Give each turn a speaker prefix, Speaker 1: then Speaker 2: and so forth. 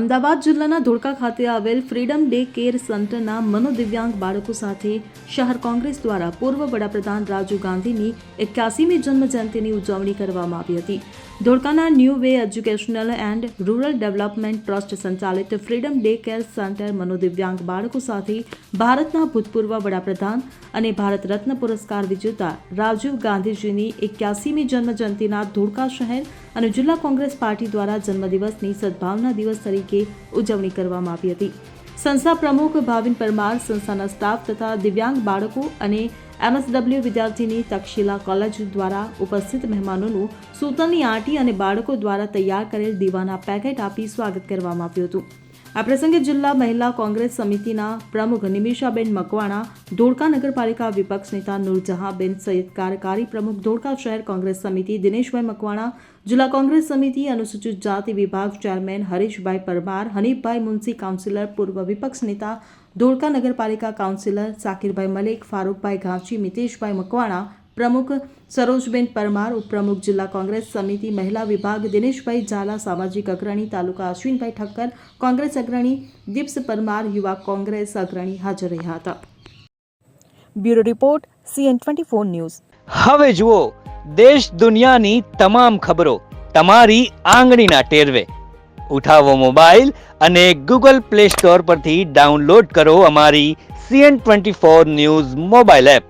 Speaker 1: અમદાવાદ જિલ્લાના ધોળકા ખાતે આવેલ ફ્રીડમ ડે કેર સેન્ટરના મનોદિવ્યાંગ બાળકો સાથે શહેર કોંગ્રેસ દ્વારા પૂર્વ વડાપ્રધાન રાજીવ ગાંધીની એક્યાસીમી જન્મ જયંતિની ઉજવણી કરવામાં આવી હતી. ધોળકાના new way educational and rural development trust સંચાલિત ફ્રીડમ ડે કેર સેન્ટર મનોદિવ્યાંગ બાળકો સાથે ભારતના ભૂતપૂર્વ વડાપ્રધાન અને ભારત રત્ન પુરસ્કાર વિજેતા રાજીવ ગાંધીજીની એક્યાસીમી જન્મજયંતિના ધોળકા શહેર અને જિલ્લા કોંગ્રેસ પાર્ટી દ્વારા જન્મદિવસની સદભાવના દિવસ તરીકે ઉજવણી કરવામાં આવી હતી. સંસ્થા પ્રમુખ ભાવિન પરમાર, સંસ્થાના સ્ટાફ તથા દિવ્યાંગ બાળકો અને એમએસડબલ્યુ વિદ્યાર્થીની તક્ષશિલા કોલેજ દ્વારા ઉપસ્થિત મહેમાનોનું સૂતરની આંટી અને બાળકો દ્વારા તૈયાર કરેલ દીવાના પેકેટ આપી સ્વાગત કરવામાં આવ્યું હતું. આ પ્રસંગે જિલ્લા મહિલા કોંગ્રેસ સમિતિના પ્રમુખ નિમિષાબેન મકવાણા, ધોળકા નગરપાલિકા વિપક્ષ નેતા નૂરજહાંબેન સૈયદ કારકારી પ્રમુખ ધોળકા શહેર કોંગ્રેસ સમિતિ, દિનેશભાઈ મકવાણા, જિલ્લા કોંગ્રેસ સમિતિ, અનુસૂચિત જાતિ વિભાગ ચેરમેન હરીશભાઈ પરમાર, હનીફભાઈ મુનસી કાઉન્સિલર પૂર્વ વિપક્ષ નેતા ધોળકા નગરપાલિકા કાઉન્સિલર સાકિરભાઈ મલિક, ફારૂકભાઈ ઘાંચી મિતેશભાઈ મકવાણા પ્રમુખ સરોજબેન પરમાર, ઉપપ્રમુખ જિલ્લા કોંગ્રેસ સમિતિ મહિલા વિભાગ દિનેશભાઈ ઝાલા, સામાજિક અગ્રણી તાલુકા અશ્વિનભાઈ ઠક્કર, કોંગ્રેસ અગ્રણી દીપ્સ પરમાર, યુવા કોંગ્રેસ અગ્રણી હાજર રહ્યા હતા.
Speaker 2: Bureau report, CN twenty four news.
Speaker 3: હવે જુઓ, દેશ દુનિયાની તમામ ખબરો તમારી આંગળીના ટેરવે. ઉઠાવો મોબાઈલ અને ગૂગલ પ્લે સ્ટોર પરથી ડાઉનલોડ કરો અમારી CN twenty four news mobile app.